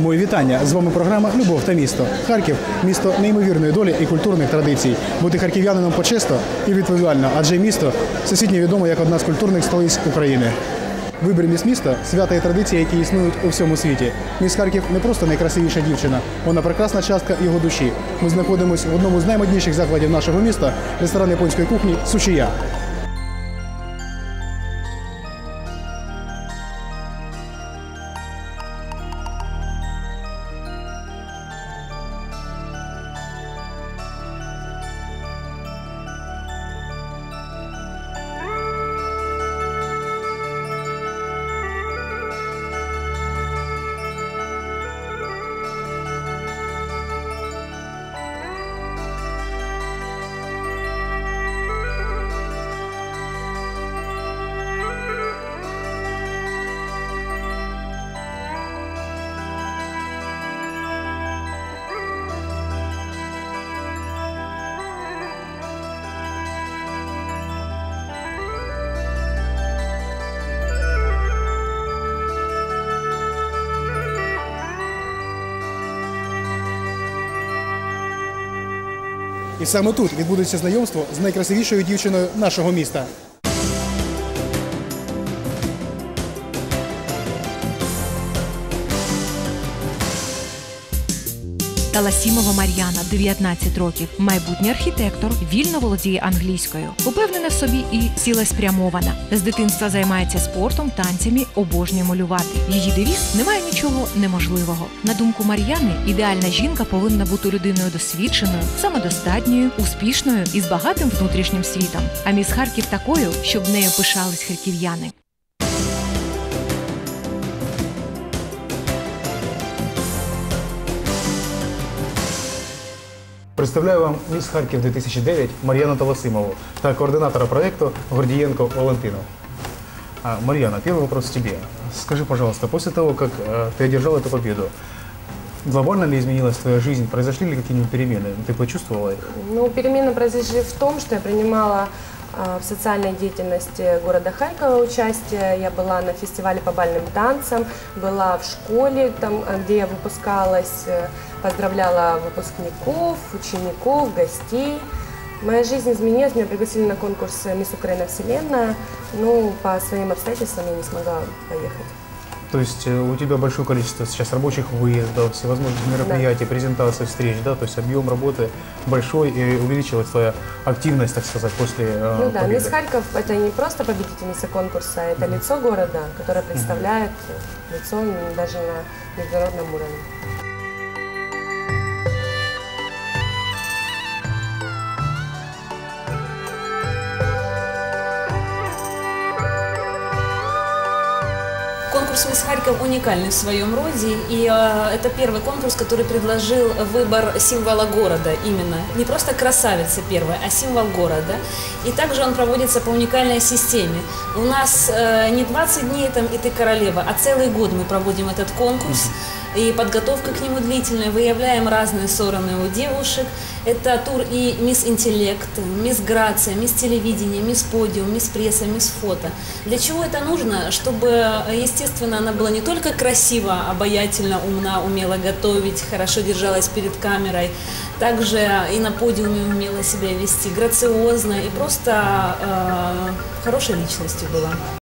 Мої вітання. З вами програма Любов та місто. Харків місто неймовірної долі і культурних традицій. Бути харків'янином почесто і відповідально, адже місто всесвітньо відомо як одна з культурних столиць України. Вибір міст міста свята і традиції, які існують у всьому світі. Міс Харків не просто найкрасивіша дівчина, вона прекрасна частка його душі. Ми знаходимося в одному з наймодніших закладів нашого міста ресторан японської кухні Сучія. І саме тут відбудеться знайомство з найкрасивішою дівчиною нашого міста. Таласімова Мар'яна, 19 років, майбутній архітектор, вільно володіє англійською, упевнена в собі і цілеспрямована. З дитинства займається спортом, танцями, обожнює малювати. Її девіз немає нічого неможливого. На думку Мар'яни, ідеальна жінка повинна бути людиною досвідченою, самодостатньою, успішною і з багатим внутрішнім світом. А міс Харків такою, щоб нею пишались харків'яни. Представляю вам міс Харків 2009 Мар'яну Таласимову та координатора проекту Гордиенко Валентину. А, Марьяна, первый вопрос тебе. Скажи, пожалуйста, после того, как э, ты одержала эту победу, глобально ли изменилась твоя жизнь? Произошли ли какие-нибудь перемены? Ты почувствовала их? Ну, перемены произошли в том, что я принимала в социальной деятельности города Харькова участие. Я была на фестивале по бальным танцам, была в школе, там, а, где я выпускалась, э, поздравляла выпускников, учеников, гостей. Моя жизнь изменилась, меня пригласили на конкурс «Мисс Украина Вселенная», но по своим обстоятельствам я не смогла поехать. То есть э, у тебя большое количество сейчас рабочих выездов, всевозможных мероприятий, презентаций, встреч, да? То есть объем работы большой и увеличилась твоя активность, так сказать, после э, Ну да, победы. Мисс Харьков – это не просто победительница конкурса, это лицо города, которое представляет лицо даже на международном уровне. «Мисс Харьков» уникальный в своем роде, и э, это первый конкурс, который предложил выбор символа города именно. Не просто красавица первая, а символ города. И также он проводится по уникальной системе. У нас э, не 20 дней там и ты королева, а целый год мы проводим этот конкурс. И подготовка к нему длительная, выявляем разные стороны у девушек. Это тур и мисс интеллект, мисс грация, мисс телевидение, мисс подиум, мисс пресса, мисс фото. Для чего это нужно? Чтобы, естественно, она была не только красива, обаятельна, умна, умела готовить, хорошо держалась перед камерой, также и на подиуме умела себя вести, грациозно и просто э, хорошей личностью была.